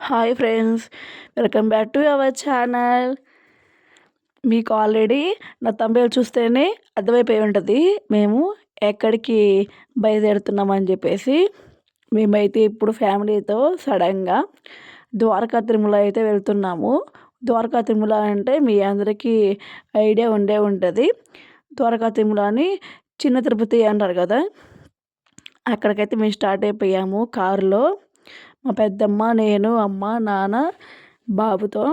Hi friends welcome back to our channel మీకు already నా తమిళ చూస్తేనే అర్థమైపోయి ఉంటుంది. మేము ఎక్కడికి బయలుదేరుతున్నామని చెప్పేసి మేమైతే ఇప్పుడు ఫ్యామిలీతో సడన్గా ద్వారకా తిరుమల అయితే వెళ్తున్నాము. ద్వారకా తిరుమల అంటే మీ అందరికీ ఐడియా ఉండే ఉంటుంది. ద్వారకా తిరుమల అని చిన్న తిరుపతి అంటారు కదా. అక్కడికైతే మేము స్టార్ట్ అయిపోయాము కారులో. మా పెద్దమ్మ నేను అమ్మ నాన్న బాబుతో.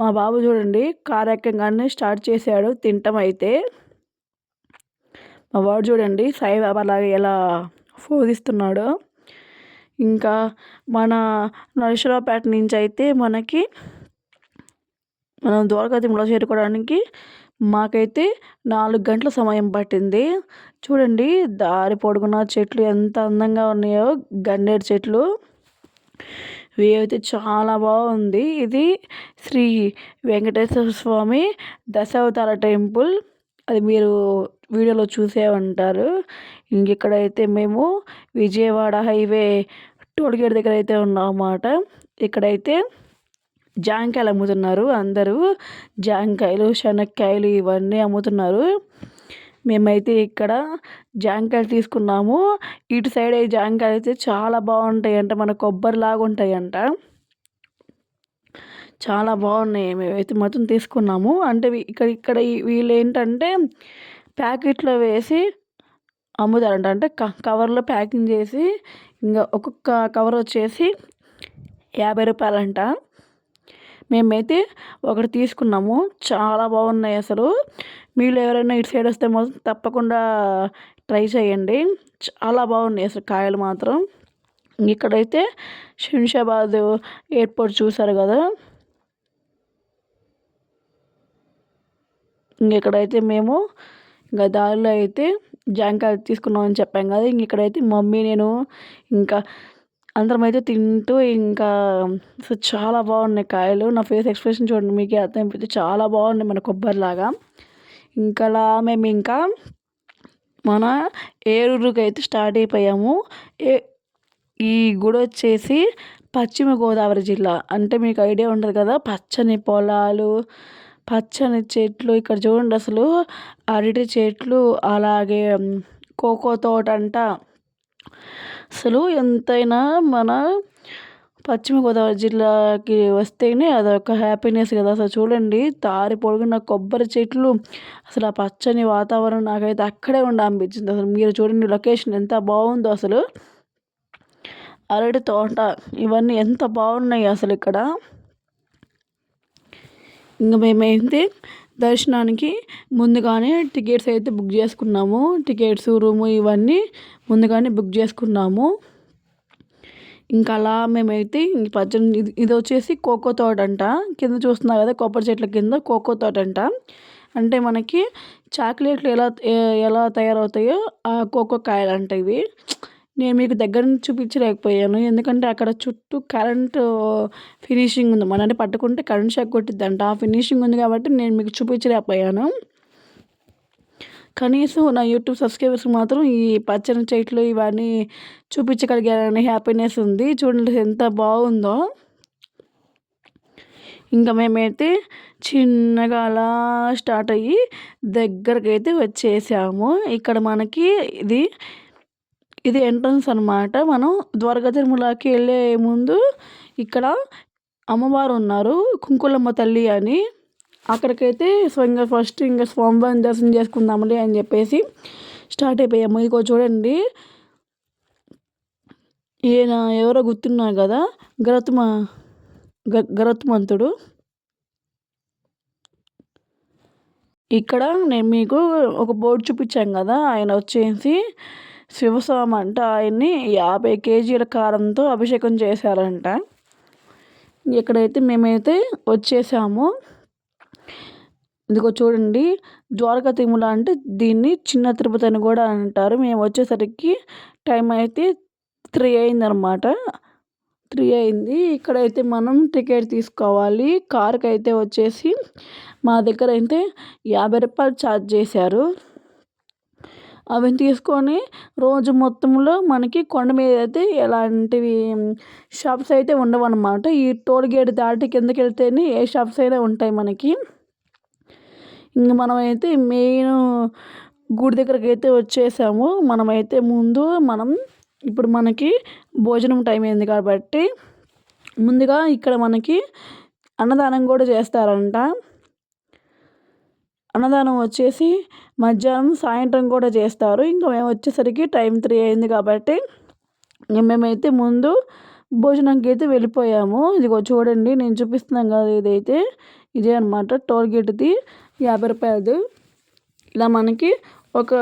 మా బాబు చూడండి కారు ఎక్కగానే స్టార్ట్ చేశాడు తింటం అయితే. మా వాడు చూడండి సాయిబాబా అలాగే ఎలా ఫోజిస్తున్నాడు ఇంకా మన నరసరావుపేట నుంచి అయితే మనకి మనం ద్వారకా చేరుకోవడానికి మాకైతే నాలుగు గంటల సమయం పట్టింది. చూడండి దారి పొడుగున చెట్లు ఎంత అందంగా ఉన్నాయో గన్నేరు చెట్లు. వ్యూ అయితే చాలా బాగుంది. ఇది శ్రీ వెంకటేశ్వర స్వామి దశావతార టెంపుల్. అది మీరు వీడియోలో చూసే ఉంటారు. ఇంకెక్కడైతే మేము విజయవాడ హైవే టోల్గేట్ దగ్గర అయితే ఉన్నాం అన్నమాట ఇక్కడైతే జాంకాయలు అమ్ముతున్నారు అందరూ. జాంకాయలు శనక్కాయలు ఇవన్నీ అమ్ముతున్నారు. మేమైతే ఇక్కడ జాంకాయలు తీసుకున్నాము. ఇటు సైడ్ ఈ జాంకాయలు అయితే చాలా బాగుంటాయి అంట మన కొబ్బరి లాగా ఉంటాయి అంట చాలా బాగున్నాయి. మేమైతే మొత్తం తీసుకున్నాము. అంటే ఇక్కడ ఇక్కడ వీళ్ళు ఏంటంటే ప్యాకెట్లో వేసి అమ్ముతారంట. అంటే కవర్లో ప్యాకింగ్ చేసి ఇంకా ఒక్కొక్క కవర్ వచ్చేసి యాభై రూపాయలంట. మేమైతే ఒకటి తీసుకున్నాము. చాలా బాగున్నాయి అసలు. మీరు ఎవరైనా ఇటు సైడ్ వస్తే మాత్రం తప్పకుండా ట్రై చేయండి. చాలా బాగున్నాయి అసలు కాయలు మాత్రం. ఇక్కడైతే శంషాబాద్ ఎయిర్పోర్ట్ చూసారు కదా. ఇక్కడైతే మేము ఇంకా దారిలో అయితే జాంకాయలు తీసుకున్నామని చెప్పాం కదా. ఇంక ఇక్కడైతే మమ్మీ నేను ఇంకా అందరం అయితే తింటూ ఇంకా చాలా బాగున్నాయి కాయలు. నా ఫేస్ ఎక్స్ప్రెషన్ చూడండి మీకే అర్థమైపోతే చాలా బాగున్నాయి మన కొబ్బరిలాగా. ఇంకలా మేము ఇంకా మన ఏరూరుకి అయితే స్టార్ట్ అయిపోయాము. ఏ ఈ గుడి వచ్చేసి పశ్చిమ గోదావరి జిల్లా. అంటే మీకు ఐడియా ఉండదు కదా పచ్చని పొలాలు పచ్చని చెట్లు. ఇక్కడ చూడండి అసలు అరటి చెట్లు అలాగే కోకో తోట అంట అసలు ఎంతైనా మన పశ్చిమ గోదావరి జిల్లాకి వస్తేనే అదొక హ్యాపీనెస్ కదా. అసలు చూడండి దారి పొడుగున్న కొబ్బరి చెట్లు అసలు ఆ పచ్చని వాతావరణం నాకైతే అక్కడే ఉండాలనిపించింది అసలు మీరు చూడండి లొకేషన్ ఎంత బాగుందో అసలు. అరటి తోట ఇవన్నీ ఎంత బాగున్నాయి అసలు ఇక్కడ. ఇంకా మేమైతే దర్శనానికి ముందుగానే టికెట్స్ అయితే బుక్ చేసుకున్నాము. టికెట్స్ రూము ఇవన్నీ ముందుగానే బుక్ చేసుకున్నాము. ఇంకా అలా మేమైతే పచ్చని ఇది ఇది వచ్చేసి కోకో తోట అంట. కింద చూస్తున్నారు కదా కొబ్బరి చెట్ల కింద కోకో తోట అంట. అంటే మనకి చాక్లెట్లు ఎలా ఎలా తయారవుతాయో ఆ కోకో కాయలు అంట ఇవి. నేను మీకు దగ్గర నుంచి చూపించలేకపోయాను. ఎందుకంటే అక్కడ చుట్టూ కరెంటు ఫినిషింగ్ ఉంది. మన అంటే పట్టుకుంటే కరెంట్ షాక్ కొట్టిద్దంట. ఆ ఫినిషింగ్ ఉంది కాబట్టి నేను మీకు చూపించలేకపోయాను. కనీసం నా యూట్యూబ్ సబ్స్క్రైబర్స్ మాత్రం ఈ పచ్చని చెట్లు ఇవన్నీ చూపించగలిగానని హ్యాపీనెస్ ఉంది. చూడండి ఎంత బాగుందో. ఇంకా మేమైతే చిన్నగా అలా స్టార్ట్ అయ్యి దగ్గరకైతే వచ్చేసాము. ఇక్కడ మనకి ఇది ఇది ఎంట్రన్స్ అనమాట మనం ద్వారకా తిరుమలకి వెళ్ళే ముందు ఇక్కడ అమ్మవారు ఉన్నారు కుంకులమ్మ తల్లి అని. అక్కడికైతే సో ఇంకా ఫస్ట్ ఇంకా స్వామివారిని దర్శనం చేసుకుందాంలే అని చెప్పేసి స్టార్ట్ అయిపోయాము. ఇదిగో చూడండి. ఈయన ఎవరో గుర్తున్నారు కదా? గరత్మ గరత్మంతుడు. ఇక్కడ నేను మీకు ఒక బోర్డు చూపించాను కదా ఆయన వచ్చేసి శివస్వామి అంట ఆయన్ని యాభై కేజీల కారంతో అభిషేకం చేశారంట. ఇక్కడైతే మేమైతే వచ్చేసాము. ఇదిగో చూడండి ద్వారకా తిరుమల అంటే దీన్ని చిన్న తిరుపతి అని కూడా అంటారు. మేము వచ్చేసరికి టైం అయితే త్రీ అయిందనమాట త్రీ అయింది. ఇక్కడైతే మనం టికెట్ తీసుకోవాలి. కార్కి అయితే వచ్చేసి మా దగ్గర అయితే యాభై రూపాయలు ఛార్జ్ చేశారు. అవి తీసుకొని రోజు మొత్తంలో మనకి కొండ మీద అయితే ఎలాంటివి షాప్స్ అయితే ఉండవన్నమాట. ఈ టోల్ గేట్ దాటి కిందకి వెళ్తేనే ఏ షాప్స్ అయినా ఉంటాయి మనకి. ఇంక మనమైతే మెయిన్ గుడి దగ్గరికి అయితే వచ్చేసాము. మనమైతే ముందు మనం ఇప్పుడు మనకి భోజనం టైం అయింది కాబట్టి ముందుగా ఇక్కడ మనకి అన్నదానం కూడా చేస్తారంట. అన్నదానం వచ్చేసి మధ్యాహ్నం సాయంత్రం కూడా చేస్తారు. ఇంకా మేము వచ్చేసరికి టైం త్రీ అయింది కాబట్టి మేమైతే ముందు భోజనంకి అయితే వెళ్ళిపోయాము. ఇదిగో చూడండి నేను చూపిస్తున్నాను కదా ఇదైతే. ఇదే అనమాట టోల్ గేట్ది యాభై రూపాయలది. ఇలా మనకి ఒక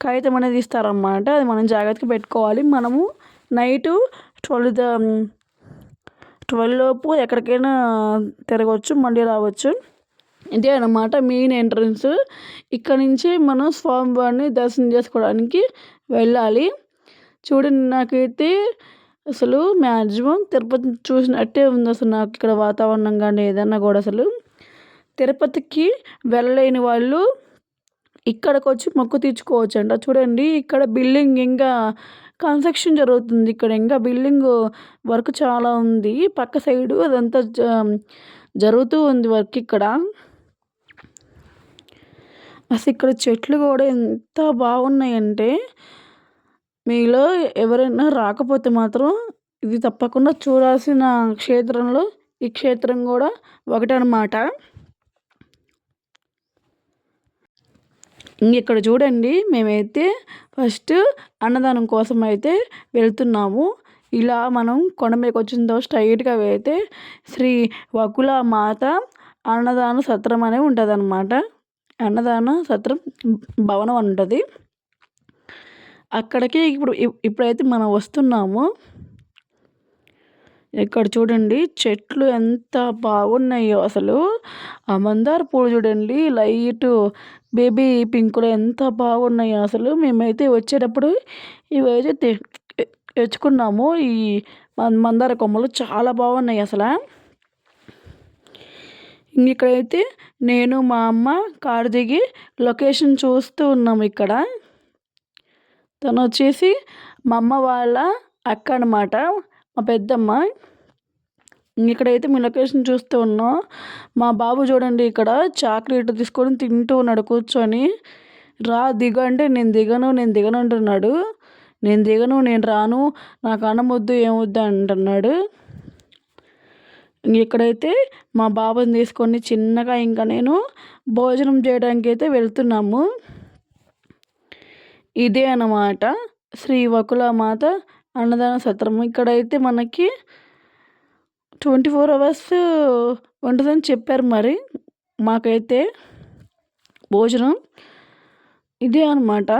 కాగితం అనేది ఇస్తారన్నమాట. అది మనం జాగ్రత్తగా పెట్టుకోవాలి. మనము నైటు ట్వెల్వ్ ట్వెల్వ్ లోపు ఎక్కడికైనా తిరగవచ్చు మళ్ళీ రావచ్చు. ఇదే అనమాట మెయిన్ ఎంట్రన్స్. ఇక్కడ నుంచి మనం స్వామివారిని దర్శనం చేసుకోవడానికి వెళ్ళాలి. చూడండి నాకైతే అసలు మ్యాక్సిమం తిరుపతి చూసినట్టే ఉంది అసలు నాకు ఇక్కడ వాతావరణం కానీ ఏదన్నా కూడా అసలు. తిరుపతికి వెళ్ళలేని వాళ్ళు ఇక్కడికి వచ్చి మొక్కు తీర్చుకోవచ్చు అంట చూడండి ఇక్కడ బిల్డింగ్ ఇంకా కన్స్ట్రక్షన్ జరుగుతుంది. ఇక్కడ ఇంకా బిల్డింగ్ వర్క్ చాలా ఉంది. పక్క సైడు అదంతా జరుగుతూ ఉంది వర్క్ ఇక్కడ. అసలు ఇక్కడ చెట్లు కూడా ఎంత బాగున్నాయంటే మీలో ఎవరైనా రాకపోతే మాత్రం ఇది తప్పకుండా చూడాల్సిన క్షేత్రంలో ఈ క్షేత్రం కూడా ఒకటనమాట. ఇక్కడ చూడండి మేమైతే ఫస్ట్ అన్నదానం కోసం అయితే వెళ్తున్నాము. ఇలా మనం కొండ మీదకి వచ్చిన స్ట్రైట్గా వెళ్తే శ్రీ వకుల మాత అన్నదాన సత్రం అనేది ఉంటుంది అన్నమాట అన్నదాన సత్రం భవనం ఉంటుంది అక్కడికి ఇప్పుడు ఇప్పుడైతే మనం వస్తున్నాము. ఇక్కడ చూడండి చెట్లు ఎంత బాగున్నాయో అసలు. ఆ మందార పూలు చూడండి లైట్ బేబీ పింకులు ఎంత బాగున్నాయో అసలు. మేమైతే వచ్చేటప్పుడు ఇవైతే తెచ్చుకున్నాము. ఈ మందార కొమ్మలు చాలా బాగున్నాయి అసలు. ఇక్కడైతే నేను మా అమ్మ కారు దిగి లొకేషన్ చూస్తూ ఉన్నాము ఇక్కడ. తను వచ్చేసి మా అమ్మ వాళ్ళ అక్క అనమాట మా పెద్దమ్మ. ఇక్కడైతే మీ లొకేషన్ చూస్తూ ఉన్నాం. మా బాబు చూడండి ఇక్కడ చాక్లెట్ తీసుకొని తింటూ ఉన్నాడు కూర్చొని. రా దిగ అంటే నేను దిగను నేను దిగను అంటున్నాడు. నేను దిగను నేను రాను నాకు అనమొద్దు ఏమొద్దు అంటున్నాడు. ఇక్కడైతే మా బాబుని తీసుకొని చిన్నగా ఇంకా నేను భోజనం చేయడానికి అయితే వెళ్తున్నాము. ఇదే అన్నమాట. శ్రీ వకుల మాత అన్నదాన సత్రం. ఇక్కడైతే మనకి ట్వంటీ ఫోర్ అవర్స్ ఉంటుందని చెప్పారు మరి. మాకైతే భోజనం ఇదే అనమాట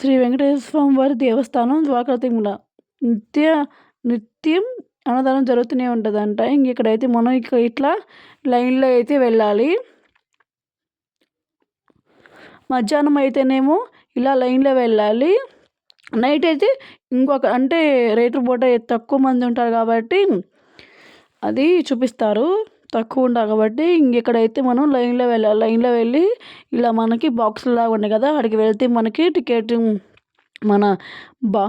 శ్రీ వెంకటేశ్వర స్వామి వారి దేవస్థానం ద్వాకరతిముల నిత్య నిత్యం అన్నదానం జరుగుతూనే ఉంటుందంట. ఇంక ఇక్కడైతే మనం ఇక ఇట్లా లైన్లో అయితే వెళ్ళాలి. మధ్యాహ్నం అయితేనేమో ఇలా లైన్లో వెళ్ళాలి. నైట్ అయితే ఇంకొక అంటే రేటు పూట తక్కువ మంది ఉంటారు కాబట్టి అది చూపిస్తారు. తక్కువ ఉంటారు కాబట్టి ఇక్కడైతే మనం లైన్లో వెళ్ళాలి లైన్లో వెళ్ళి ఇలా మనకి బాక్సులు లాగా ఉన్నాయి కదా అక్కడికి వెళ్తే మనకి టికెట్ మన బా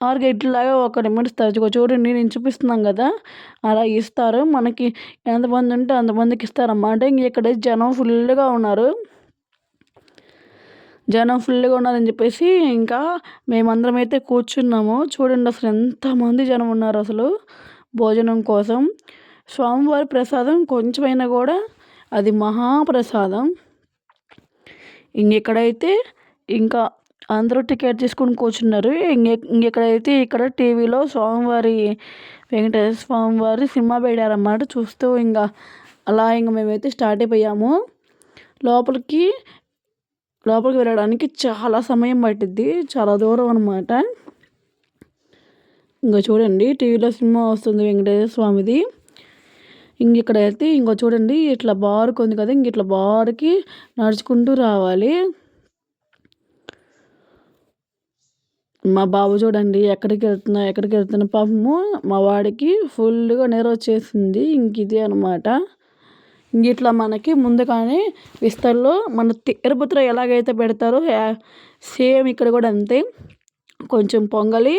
ఆరు గేట్లాగా ఒక నెంబర్ ఇస్తారు చూడండి నేను చూపిస్తున్నాను కదా అలా ఇస్తారు. మనకి ఎంతమంది ఉంటే అంతమందికి ఇస్తారన్నమాట ఇంక ఇక్కడ జనం ఫుల్గా ఉన్నారు. జనం ఫుల్గా ఉన్నారని చెప్పేసి ఇంకా మేమందరం అయితే కూర్చున్నాము. చూడండి అసలు ఎంతమంది జనం ఉన్నారు అసలు భోజనం కోసం. స్వామివారి ప్రసాదం కొంచెమైనా కూడా అది మహాప్రసాదం. ఇంకెక్కడైతే ఇంకా అందరూ టికెట్ తీసుకుని కూర్చున్నారు. ఇంకెక్కడైతే ఇక్కడ టీవీలో స్వామివారి వెంకటేశ్వర స్వామివారి సినిమా పెట్టారన్నమాట చూస్తూ ఇంకా అలా ఇంకా మేమైతే స్టార్ట్ అయిపోయాము. లోపలికి లోపలికి వెళ్ళడానికి చాలా సమయం పట్టిద్ది. చాలా దూరం అనమాట ఇంకా చూడండి టీవీలో సినిమా వస్తుంది వెంకటేశ్వర స్వామిది. ఇంక ఇక్కడ అయితే ఇంకో చూడండి ఇట్లా బారుకు ఉంది కదా ఇంక ఇట్లా బారుకి నడుచుకుంటూ రావాలి. మా బాబు చూడండి ఎక్కడికి వెళ్తున్నా ఎక్కడికి వెళ్తున్నా పాపము మా వాడికి ఫుల్గా నిద్ర వచ్చేసింది. ఇంక ఇదే అనమాట ఇట్లా మనకి ముందుగానే విస్తర్లో మన తిరుపతిలో ఎలాగైతే పెడతారో సేమ్ ఇక్కడ కూడా అంతే. కొంచెం పొంగలి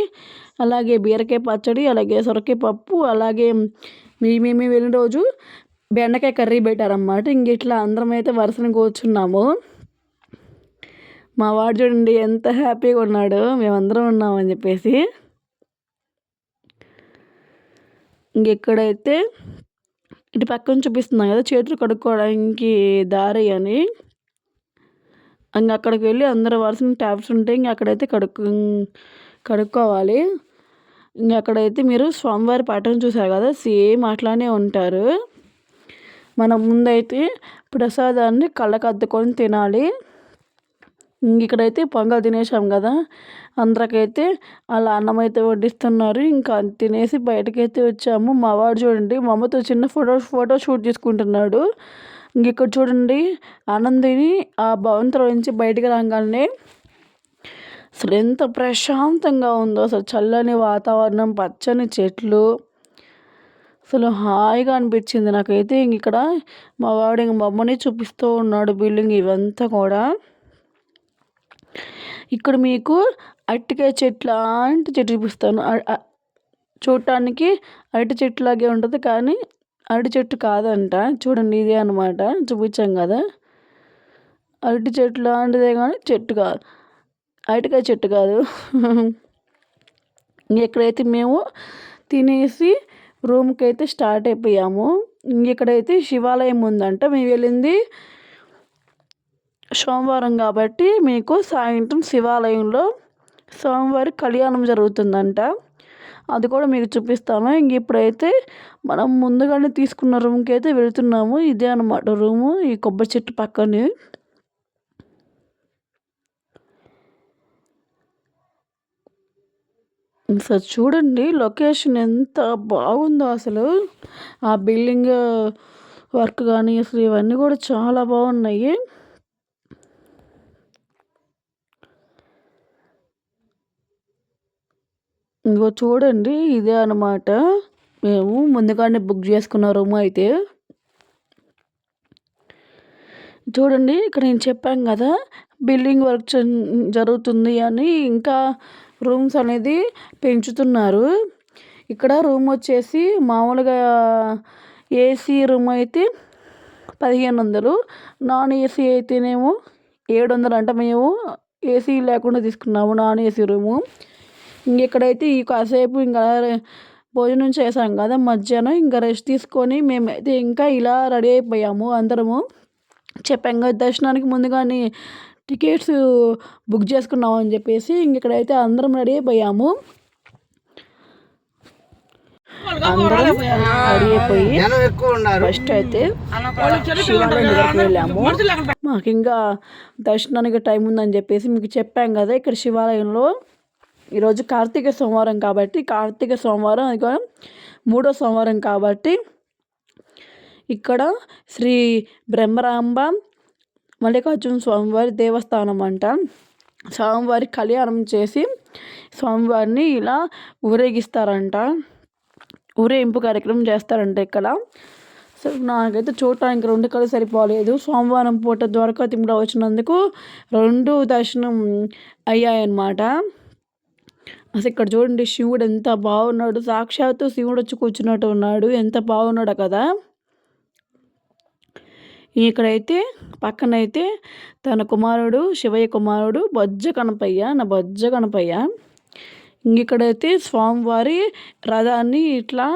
అలాగే బీరకాయ పచ్చడి అలాగే సొరకాయ పప్పు అలాగే మేమేమి వెళ్ళిన రోజు బెండకాయ కర్రీ పెట్టారన్నమాట. ఇంక ఇట్లా అందరం అయితే వరుసను కూర్చున్నాము. మా వాడు చూడండి ఎంత హ్యాపీగా ఉన్నాడు. మేమందరం ఉన్నామని చెప్పేసి. ఇంకెక్కడైతే ఇటు పక్కన చూపిస్తున్నాం కదా చేతులు కడుక్కోవడానికి దారి అని. ఇంక అక్కడికి వెళ్ళి అందరు వరుసన ట్యాబ్స్ ఉంటే ఇంక అక్కడైతే కడుక్కు కడుక్కోవాలి. ఇంక అక్కడైతే మీరు స్వామివారి పాఠం చూసారు కదా సేమ్ అట్లానే ఉంటారు. మనం ముందైతే ప్రసాదాన్ని కళ్ళకద్దుకొని తినాలి. ఇక్కడైతే పొంగల్ తినేసాం కదా. అందరికైతే అలా అన్నం అయితే వడ్డిస్తున్నారు. ఇంకా తినేసి బయటకైతే వచ్చాము. మా వాడు చూడండి మా అమ్మతో చిన్న ఫోటో ఫోటో షూట్ తీసుకుంటున్నాడు. ఇంక ఇక్కడ చూడండి ఆనందిని ఆ భవంతుల నుంచి బయటికి రాగానే అసలు ఎంత ప్రశాంతంగా ఉందో. అసలు చల్లని వాతావరణం పచ్చని చెట్లు. అసలు హాయిగా అనిపించింది నాకైతే. ఇంక ఇక్కడ మా వాడు ఇంక మమ్మని చూపిస్తూ ఉన్నాడు బిల్డింగ్ ఇవంతా కూడా. ఇక్కడ మీకు అరటికాయ చెట్లు లాంటి చెట్టు చూపిస్తాను. చూడటానికి అరటి చెట్టు లాగే ఉంటుంది కానీ అరటి చెట్టు కాదంట. చూడండి ఇదే అనమాట చూపించాం కదా. అరటి చెట్టు లాంటిదే కానీ చెట్టు కాదు అరటికాయ చెట్టు కాదు. ఎక్కడైతే మేము తినేసి రూమ్కి అయితే స్టార్ట్ అయిపోయాము ఇక్కడైతే శివాలయం ఉందంట మేము వెళ్ళింది సోమవారం కాబట్టి మీకు సాయంత్రం శివాలయంలో స్వామివారి కళ్యాణం జరుగుతుందంట. అది కూడా మీకు చూపిస్తాము ఇంక ఇప్పుడైతే మనం ముందుగానే తీసుకున్న రూమ్కి అయితే వెళుతున్నాము. ఇదే అనమాట రూము ఈ కొబ్బరి చెట్టు పక్కనే. సార్ చూడండి లొకేషన్ ఎంత బాగుందో అసలు. ఆ బిల్డింగ్ వర్క్ కానీ అసలు ఇవన్నీ కూడా చాలా బాగున్నాయి. ఇదిగో చూడండి ఇదే అనమాట మేము ముందుగానే బుక్ చేసుకున్న రూమ్ అయితే. చూడండి ఇక్కడ నేను చెప్పాను కదా బిల్డింగ్ వర్క్ జరుగుతుంది అని ఇంకా రూమ్స్ అనేది పెంచుతున్నారు. ఇక్కడ రూమ్ వచ్చేసి మామూలుగా ఏసీ రూమ్ అయితే పదిహేను వందలు నాన్ ఏసీ అయితేనేమో ఏడు వందలు. అంట మేము ఏసీ లేకుండా తీసుకున్నాము నాన్ ఏసీ రూము ఇంకెక్కడైతే ఈ కాసేపు ఇంకా భోజనం చేసాం కదా మధ్యాహ్నం ఇంకా రెస్ట్ తీసుకొని మేమైతే ఇంకా ఇలా రెడీ అయిపోయాము అందరము. చెప్పాం కదా దర్శనానికి ముందుగానే టికెట్స్ బుక్ చేసుకున్నాం అని చెప్పేసి ఇక్కడైతే అందరం రెడీ అయిపోయాము. అందరం రెడీ అయిపోయి ఫస్ట్ అయితే శివాలయం దగ్గరికి వెళ్ళాము. మాకు ఇంకా దర్శనానికి టైం ఉందని చెప్పేసి మీకు చెప్పాం కదా ఇక్కడ శివాలయంలో. ఈరోజు కార్తీక సోమవారం కాబట్టి కార్తీక సోమవారం అది మూడో సోమవారం కాబట్టి ఇక్కడ శ్రీ బ్రహ్మరాంబ మల్లికార్జున స్వామివారి దేవస్థానం అంట. స్వామివారి కళ్యాణం చేసి స్వామివారిని ఇలా ఊరేగిస్తారంట. ఊరేగింపు కార్యక్రమం చేస్తారంట ఇక్కడ. సో నాకైతే చూడటానికి రెండు కళ్ళు సరిపోలేదు. సోమవారం పూట ద్వారకా తిమ్మడ వచ్చినందుకు రెండు దర్శనం అయ్యాయన్నమాట. అసలు ఇక్కడ చూడండి శివుడు ఎంత బాగున్నాడు. సాక్షాత్తు శివుడు వచ్చి కూర్చున్నట్టు ఉన్నాడు. ఎంత బాగున్నాడు కదా. ఇక్కడైతే పక్కనైతే తన కుమారుడు శివయ్య కుమారుడు బొజ్జ కనపయ్య నా బొజ్జ కనపయ్య ఇక్కడైతే స్వామివారి రథాన్ని ఇట్లా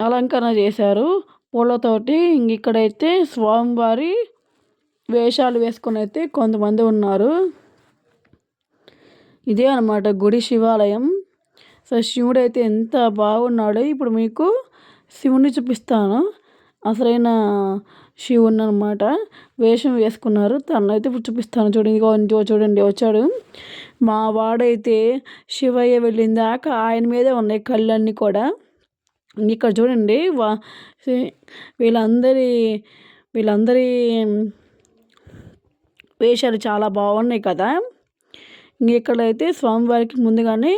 అలంకరణ చేశారు. పూలతోటి ఇక్కడైతే స్వామివారి వేషాలు వేసుకొని అయితే కొంతమంది ఉన్నారు. ఇదే అనమాట గుడి శివాలయం. సో శివుడు అయితే ఎంత బాగున్నాడో ఇప్పుడు మీకు శివుని చూపిస్తాను. అసలైన శివుని అనమాట వేషం వేసుకున్నారు. తనైతే ఇప్పుడు చూపిస్తాను. చూడండి చూడండి వచ్చాడు. మా వాడైతే శివయ్య వెళ్ళిందాక ఆయన మీదే ఉన్నాయి కళ్ళన్నీ కూడా. ఇక్కడ చూడండి వా వీళ్ళందరి వీళ్ళందరి వేషాలు చాలా బాగున్నాయి కదా. ఇక్కడైతే స్వామివారికి ముందుగానే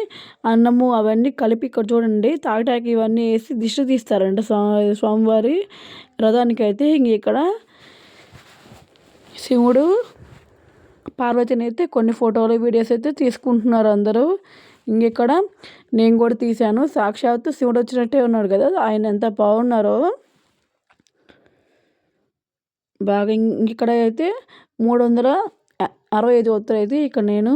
అన్నము అవన్నీ కలిపి ఇక్కడ చూడండి తాగటాకి ఇవన్నీ వేసి దిష్టి తీస్తారంట స్వామి స్వామివారి రథానికి అయితే ఇంక ఇక్కడ శివుడు పార్వతిని అయితే కొన్ని ఫోటోలు వీడియోస్ అయితే తీసుకుంటున్నారు అందరూ. ఇంకెక్కడ నేను కూడా తీశాను. సాక్షాత్తు శివుడు వచ్చినట్టే ఉన్నాడు కదా ఆయన ఎంత బాగున్నారో. బాగా ఇక్కడ అయితే మూడు వందల అరవై ఐదు ఒత్తులు అయితే ఇక్కడ నేను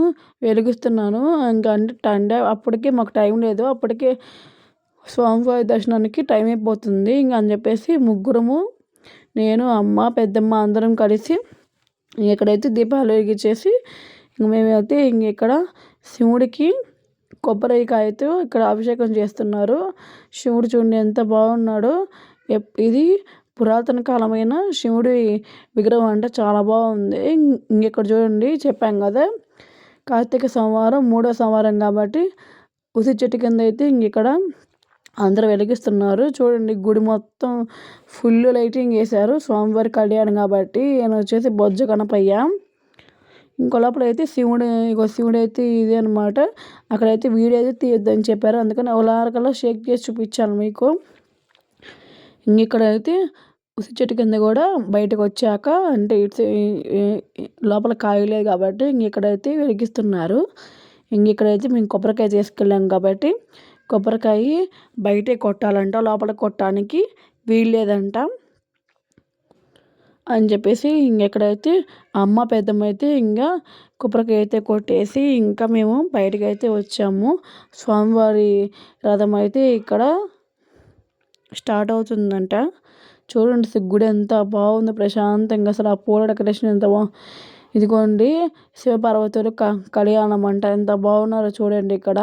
వెలిగిస్తున్నాను. ఇంకా అంటే టండే అప్పటికే మాకు టైం లేదు. అప్పటికే స్వామివారి దర్శనానికి టైం అయిపోతుంది. ఇంక అని చెప్పేసి ముగ్గురము నేను అమ్మ పెద్దమ్మ అందరం కలిసి ఇక్కడైతే దీపాలు వెలిగించేసి ఇంక మేమైతే ఇంక ఇక్కడ శివుడికి కొబ్బరికాయతో ఇక్కడ అభిషేకం చేస్తున్నారు. శివుడు చూడండి ఎంత బాగున్నాడో. ఇది పురాతన కాలమైన శివుడి విగ్రహం అంటే చాలా బాగుంది. ఇంకెక్కడ చూడండి చెప్పాం కదా. కార్తీక సోమవారం మూడో సోమవారం కాబట్టి ఉసి చెట్టు కింద అయితే ఇంకెక్కడ అందరూ వెలిగిస్తున్నారు. చూడండి గుడి మొత్తం ఫుల్ లైటింగ్ వేశారు. స్వామివారి కళ్యాణం కాబట్టి ఈయన వచ్చేసి బొజ్జ కనపయ్య ఇంకో లోపల అయితే శివుడు ఇంకో శివుడు అయితే ఇదే అనమాట అక్కడైతే వీడియో అయితే తీయొద్దని చెప్పారు. అందుకని ఒకలారకల్లా షేక్ చేసి చూపించాను మీకు. ఇంకెక్కడైతే ఉసి చెట్టు కింద కూడా బయటకు వచ్చాక అంటే ఇటు లోపల కాయలేదు కాబట్టి ఇంక ఇక్కడైతే వెలిగిస్తున్నారు ఇంక ఇక్కడైతే మేము కొబ్బరికాయ తీసుకెళ్ళాం కాబట్టి కొబ్బరికాయ బయటే కొట్టాలంట లోపల కొట్టడానికి వీల్లేదంట అని చెప్పేసి ఇంకెక్కడైతే అమ్మ పెద్దమ్మ అయితే ఇంకా కొబ్బరికాయ అయితే కొట్టేసి ఇంకా మేము బయటకైతే అయితే వచ్చాము. స్వామివారి రథం అయితే ఇక్కడ స్టార్ట్ అవుతుందంట. చూడండి గుడి ఎంత బాగుందో. ప్రశాంతంగా అసలు ఆ పూల డెకరేషన్ ఎంత బా ఇదిగోండి శివపార్వతులు క కళ్యాణం అంట. ఎంత బాగున్నారో చూడండి ఇక్కడ.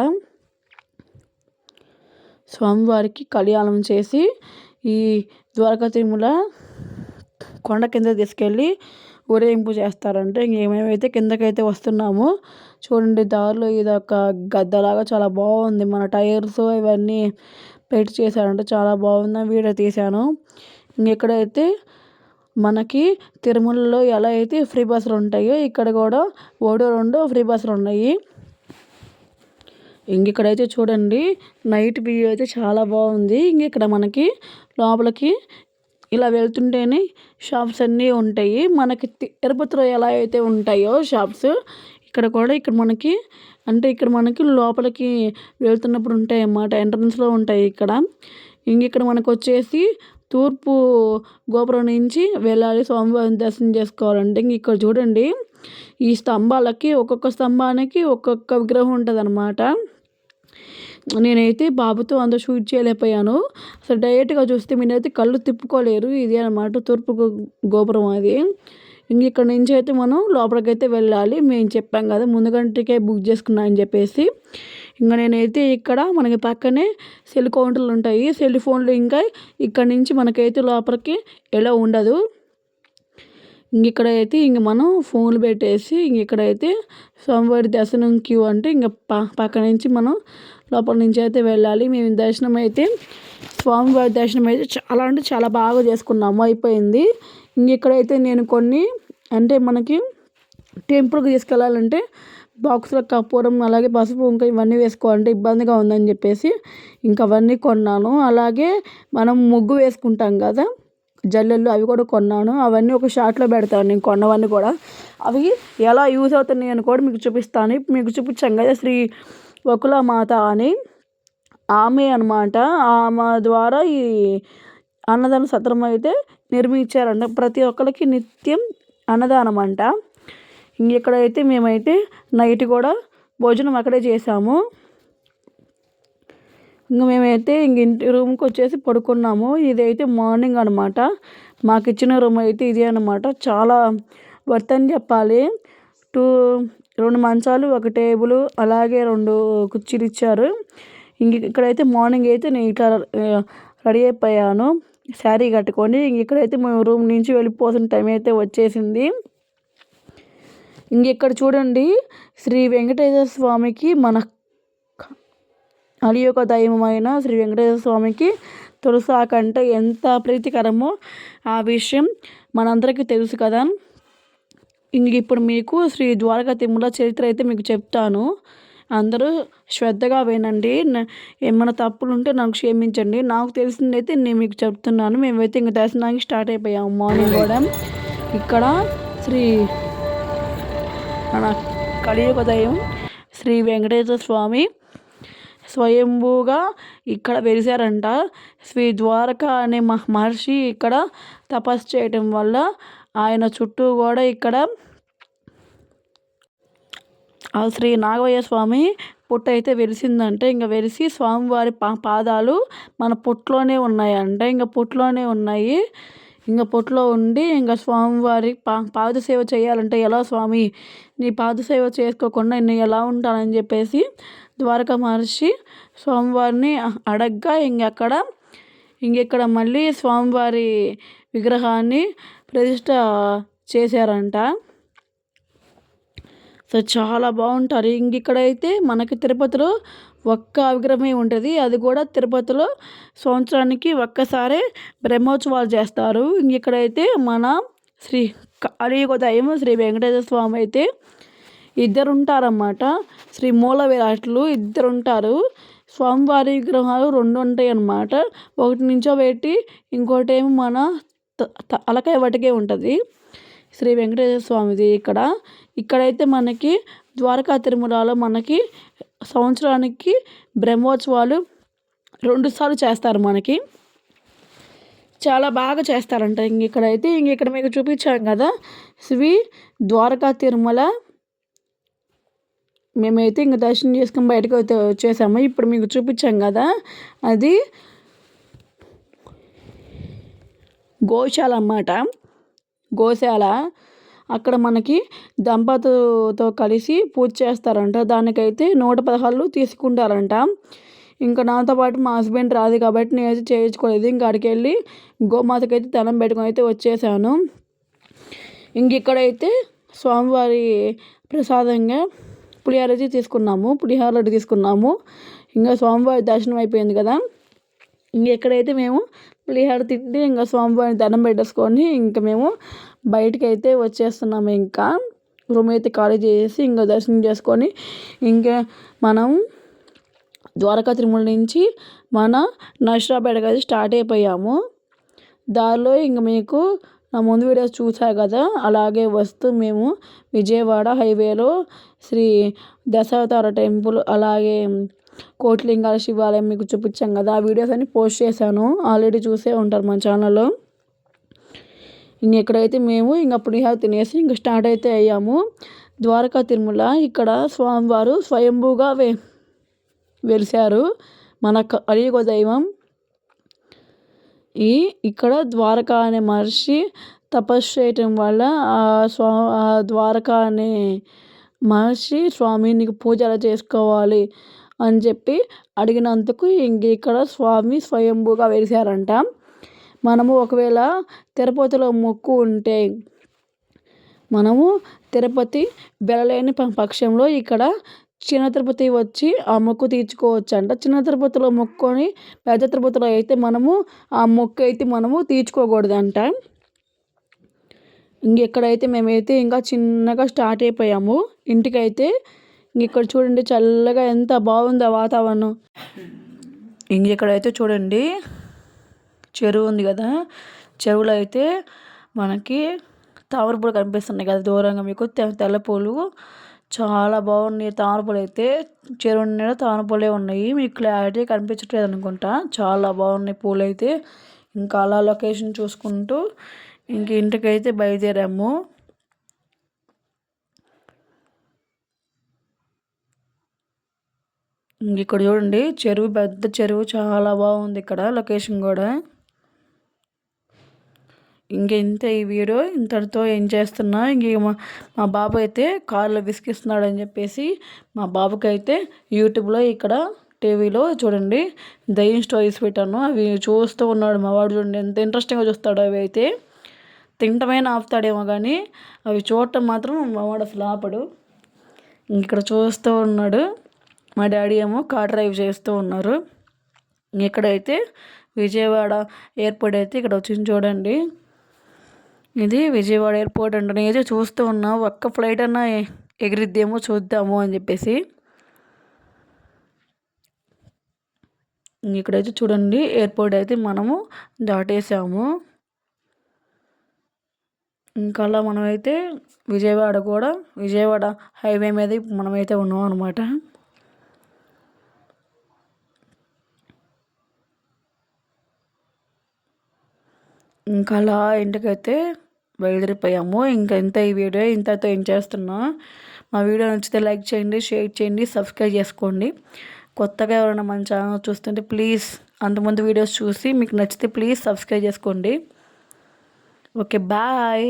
స్వామివారికి కళ్యాణం చేసి ఈ ద్వారకా తిరుమల కొండ కింద తీసుకెళ్ళి ఊరేగింపు చేస్తారంటే. ఇంకేమేమైతే కిందకైతే వస్తున్నాము చూడండి దారిలో ఇది ఒక గద్దలాగా చాలా బాగుంది. మన టైర్స్ ఇవన్నీ పెట్టి చేశారంటే చాలా బాగుందని వీడియో తీశాను. ఇంకెక్కడైతే మనకి తిరుమలలో ఎలా అయితే ఫ్రీ బస్సులు ఉంటాయో ఇక్కడ కూడా ఓడో రెండు ఫ్రీ బస్సులు ఉన్నాయి. ఇంకిక్కడైతే చూడండి నైట్ వ్యూ అయితే చాలా బాగుంది. ఇంక ఇక్కడ మనకి లోపలికి ఇలా వెళ్తుంటేనే షాప్స్ అన్నీ ఉంటాయి. మనకి తిరుపతిలో ఎలా అయితే ఉంటాయో షాప్స్ ఇక్కడ కూడా ఇక్కడ మనకి అంటే ఇక్కడ మనకి లోపలికి వెళ్తున్నప్పుడు ఉంటాయి అన్నమాట ఎంట్రన్స్లో ఉంటాయి ఇక్కడ. ఇంక ఇక్కడ మనకు వచ్చేసి తూర్పు గోపురం నుంచి వెళ్ళాలి స్వామివారిని దర్శనం చేసుకోవాలంటే. ఇంక ఇక్కడ చూడండి ఈ స్తంభాలకి ఒక్కొక్క స్తంభానికి ఒక్కొక్క విగ్రహం ఉంటుంది అనమాట నేనైతే బాబుతో అంత షూట్ చేయలేకపోయాను. అసలు డైరెక్ట్గా చూస్తే మీరైతే కళ్ళు తిప్పుకోలేరు. ఇది అనమాట తూర్పు గోపురం అది. ఇంక ఇక్కడ నుంచి అయితే మనం లోపలికైతే వెళ్ళాలి. మేము చెప్పాం కదా ముందుగంటకే బుక్ చేసుకున్నా అని చెప్పేసి. ఇంకా నేనైతే ఇక్కడ మనకి పక్కనే సెల్ కౌంటర్లు ఉంటాయి. సెల్ ఫోన్లు ఇంకా ఇక్కడ నుంచి మనకైతే లోపలికి ఎలా ఉండదు. ఇంక ఇక్కడైతే ఇంక మనం ఫోన్లు పెట్టేసి ఇంక ఇక్కడైతే స్వామివారి దర్శనం క్యూ అంటే ఇంక పక్క నుంచి మనం లోపల నుంచి అయితే వెళ్ళాలి. మేము దర్శనం అయితే స్వామివారి దర్శనం అయితే చాలా అంటే చాలా బాగా చేసుకున్నాము. అయిపోయింది. ఇంక ఇక్కడైతే నేను కొన్ని అంటే మనకి టెంపుల్కి తీసుకెళ్ళాలంటే బాక్స్లో కర్పూరం అలాగే పసుపు ఇంకా ఇవన్నీ వేసుకోవాలంటే ఇబ్బందిగా ఉందని చెప్పేసి ఇంకా అవన్నీ కొన్నాను. అలాగే మనం ముగ్గు వేసుకుంటాం కదా జల్లెళ్ళు అవి కూడా కొన్నాను. అవన్నీ ఒక షార్ట్లో పెడతాను నేను కొన్నవన్నీ కూడా. అవి ఎలా యూజ్ అవుతున్నాయి అని కూడా మీకు చూపిస్తాను. మీకు చూపించాం కదా శ్రీ వకుల మాత అని ఆమె అనమాట ఆమె ద్వారా ఈ అన్నదాన సత్రం అయితే నిర్మించారంట. ప్రతి ఒక్కరికి నిత్యం అన్నదానం అంట ఇక్కడైతే మేమైతే నైట్ కూడా భోజనం అక్కడే చేసాము. ఇంక మేమైతే ఇంక ఇంటి రూమ్కి వచ్చేసి పడుకున్నాము. ఇదైతే మార్నింగ్ అనమాట మాకు ఇచ్చిన రూమ్ అయితే ఇదే అనమాట చాలా వర్త్ అని చెప్పాలి. టూ రెండు మంచాలు ఒక టేబుల్ అలాగే రెండు కుర్చీలు ఇచ్చారు. ఇంక ఇక్కడైతే మార్నింగ్ అయితే నేను ఇట్లా రెడీ అయిపోయాను. శారీ కట్టుకొని ఇంక ఇక్కడైతే మేము రూమ్ నుంచి వెళ్ళిపోతున్న టైం అయితే వచ్చేసింది. ఇంకెక్కడ చూడండి శ్రీ వెంకటేశ్వర స్వామికి మన అలి యొక్క దైవమైన శ్రీ వెంకటేశ్వర స్వామికి తులసాకంటే ఎంత ప్రీతికరమో ఆ విషయం మనందరికీ తెలుసు కదా. ఇంక ఇప్పుడు మీకు శ్రీ ద్వారకా తిరుమల చరిత్ర అయితే మీకు చెప్తాను. అందరూ శ్రద్ధగా వినండి. ఏమైనా తప్పులు ఉంటే నాకు క్షమించండి. నాకు తెలిసిందైతే నేను మీకు చెప్తున్నాను. మేమైతే ఇంక దర్శనానికి స్టార్ట్ అయిపోయాము. మార్నింగ్ కూడా. ఇక్కడ శ్రీ మన కలియుగ దయం శ్రీ వెంకటేశ్వర స్వామి స్వయంభూగా ఇక్కడ వెలిసారంట. శ్రీ ద్వారక అనే మహర్షి ఇక్కడ తపస్సు చేయటం వల్ల ఆయన చుట్టూ కూడా ఇక్కడ. ఆ శ్రీ నాగవయ్య స్వామి పుట్ట అయితే వెలిసిందంటే ఇంకా వెలిసి స్వామివారి పా పాదాలు మన పుట్లోనే ఉన్నాయంటే. ఇంకా పుట్లోనే ఉన్నాయి. ఇంకా పొట్లో ఉండి ఇంకా స్వామివారి పా పాద సేవ చేయాలంటే ఎలా స్వామి? నీ పాద సేవ చేసుకోకుండా నేను ఎలా ఉంటానని చెప్పేసి ద్వారకా మహర్షి స్వామివారిని అడగ్గా ఇంకెక్కడ ఇంకెక్కడ మళ్ళీ స్వామివారి విగ్రహాన్ని ప్రతిష్ట చేశారంట. సో చాలా బాగుంటారు. ఇంక ఇక్కడైతే మనకి తిరుపతిలో ఒక్క విగ్రహమే ఉంటుంది. అది కూడా తిరుపతిలో సంవత్సరానికి ఒక్కసారే బ్రహ్మోత్సవాలు చేస్తారు. ఇక్కడైతే మన శ్రీ కలియుగ దైవం శ్రీ వెంకటేశ్వర స్వామి అయితే ఇద్దరు ఉంటారన్నమాట శ్రీ మూల విరాట్లు ఇద్దరు ఉంటారు స్వామివారి విగ్రహాలు రెండు ఉంటాయి అన్నమాట ఒకటి నుంచో పెట్టి ఇంకోటి ఏమో మన తలకాయ వాటికే ఉంటుంది. శ్రీ వెంకటేశ్వర స్వామిది ఇక్కడ. ఇక్కడైతే మనకి ద్వారకా తిరుమలలో మనకి సంవత్సరానికి బ్రహ్మోత్సవాలు రెండుసార్లు చేస్తారు మనకి. చాలా బాగా చేస్తారంట. ఇంక ఇక్కడైతే ఇంక ఇక్కడ మీకు చూపించాం కదా. శ్రీ ద్వారకా తిరుమల. మేమైతే ఇంక దర్శనం చేసుకుని బయటకు అయితే వచ్చేసాము. ఇప్పుడు మీకు చూపించాం కదా. అది గోశాల అన్నమాట గోశాల అక్కడ మనకి దంపతులతో కలిసి పూజ చేస్తారంట. దానికైతే నూట పదహారులు తీసుకుంటారంట. ఇంకా నాతో పాటు మా హస్బెండ్ రాదు కాబట్టి నేనైతే చేయించుకోలేదు. ఇంకా అక్కడికి వెళ్ళి గోమాతకి అయితే దండం పెట్టుకొని అయితే వచ్చేసాను. ఇంక ఇక్కడైతే స్వామివారి ప్రసాదంగా పులిహార అయితే తీసుకున్నాము. పులిహార తీసుకున్నాము. ఇంకా స్వామివారి దర్శనం అయిపోయింది కదా. ఇంకెక్కడైతే మేము పులిహార తింటే ఇంకా స్వామివారిని దండం పెట్టేసుకొని ఇంకా మేము బయటికి అయితే వచ్చేస్తున్నాము ఇంకా. రూమ్ అయితే ఖాళీ చేసి ఇంకా దర్శనం చేసుకొని ఇంకా మనం ద్వారకా తిరుమల నుంచి మన నర్సరాపేటకి అయితే స్టార్ట్ అయిపోయాము. దారిలో ఇంక మీకు నా ముందు వీడియోస్ చూసా కదా? అలాగే వస్తూ మేము విజయవాడ హైవేలో శ్రీ దశావతార టెంపుల్ అలాగే కోట్లింగాల శివాలయం మీకు చూపించాం కదా. ఆ వీడియోస్ అన్ని పోస్ట్ చేశాను. ఆల్రెడీ చూసే ఉంటారు మన ఛానల్లో ఇంకెక్కడైతే మేము ఇంక పులిహార తినేసి ఇంక స్టార్ట్ అయితే అయ్యాము. ద్వారకా తిరుమల ఇక్కడ స్వామివారు స్వయంభూగా వె వెలిశారు. మన కలియుగ దైవం. ఈ ఇక్కడ ద్వారకా అనే మహర్షి తపస్సు చేయటం వల్ల ఆ స్వా ద్వారకా అనే మహర్షి స్వామి నీకు చేసుకోవాలి. అని చెప్పి అడిగినందుకు ఇంక ఇక్కడ స్వామి స్వయంభూగా వెలిశారంట మనము ఒకవేళ తిరుపతిలో మొక్కు ఉంటే మనము తిరుపతి వెళ్ళలేని పక్షంలో ఇక్కడ చిన్న తిరుపతి వచ్చి ఆ మొక్కు తీర్చుకోవచ్చు అంట చిన్న తిరుపతిలో మొక్కుని పెద్ద తిరుపతిలో అయితే మనము ఆ మొక్కు అయితే మనము తీర్చుకోకూడదంట. ఇంకెక్కడైతే మేమైతే ఇంకా చిన్నగా స్టార్ట్ అయిపోయాము. ఇంటికైతే ఇక్కడ చూడండి చల్లగా ఎంత బాగుందో వాతావరణం. ఇంకెక్కడైతే చూడండి చెరువు ఉంది కదా. చెరువులో అయితే మనకి తామర పూలు కనిపిస్తున్నాయి కదా దూరంగా. మీకు తెల్ల పూలు చాలా బాగున్నాయి. తామర పూలు అయితే చెరువు నిండా తామర పూలే ఉన్నాయి. మీకు క్లారిటీ కనిపించట్లేదు అనుకుంటా. చాలా బాగున్నాయి పూలు అయితే. ఇంకా అలా లొకేషన్ చూసుకుంటూ ఇంక ఇంటికైతే బయలుదేరాము. ఇక్కడ చూడండి చెరువు పెద్ద చెరువు చాలా బాగుంది ఇక్కడ లొకేషన్ కూడా. ఇంక ఇంతే ఈ వీడియో ఇంతటితో ఏం చేస్తున్నా ఇంక మా మా బాబు అయితే కాళ్ళు విసిగిస్తున్నాడు అని చెప్పేసి మా బాబుకి అయితే యూట్యూబ్లో ఇక్కడ టీవీలో చూడండి దయ్యం స్టోరీస్ పెట్టాను అవి చూస్తూ ఉన్నాడు మా వాడు చూడండి ఎంత ఇంట్రెస్టింగ్గా చూస్తాడు అవి అయితే. తింటమైన ఆపుతాడేమో కానీ అవి చూడటం మాత్రం మా వాడు అసలు ఆపడు. ఇక్కడ చూస్తూ ఉన్నాడు. మా డాడీ ఏమో కార్ డ్రైవ్ చేస్తూ ఉన్నారు. ఇక్కడైతే విజయవాడ ఎయిర్పోర్ట్ అయితే ఇక్కడ వచ్చింది చూడండి. ఇది విజయవాడ ఎయిర్పోర్ట్ అంట. నేనైతే చూస్తూ ఉన్నా. ఒక్క ఫ్లైట్ అన్నా ఎగిరిద్దేమో చూద్దాము అని చెప్పేసి. ఇక్కడైతే చూడండి ఎయిర్పోర్ట్ అయితే మనము దాటేసాము. ఇంకా అలా మనమైతే విజయవాడ కూడా విజయవాడ హైవే మీద మనమైతే ఉన్నాం అనమాట ఇంకా అలా ఇంటికైతే బయలుదేరిపోయాము. ఇంకా ఇంత ఈ వీడియో ఇంతతో ఏం చేస్తున్నా మా వీడియో నచ్చితే లైక్ చేయండి షేర్ చేయండి సబ్స్క్రైబ్ చేసుకోండి. కొత్తగా ఎవరైనా మన ఛానల్ చూస్తుంటే ప్లీజ్ అంతమంది వీడియోస్ చూసి మీకు నచ్చితే ప్లీజ్ సబ్స్క్రైబ్ చేసుకోండి. Okay bye.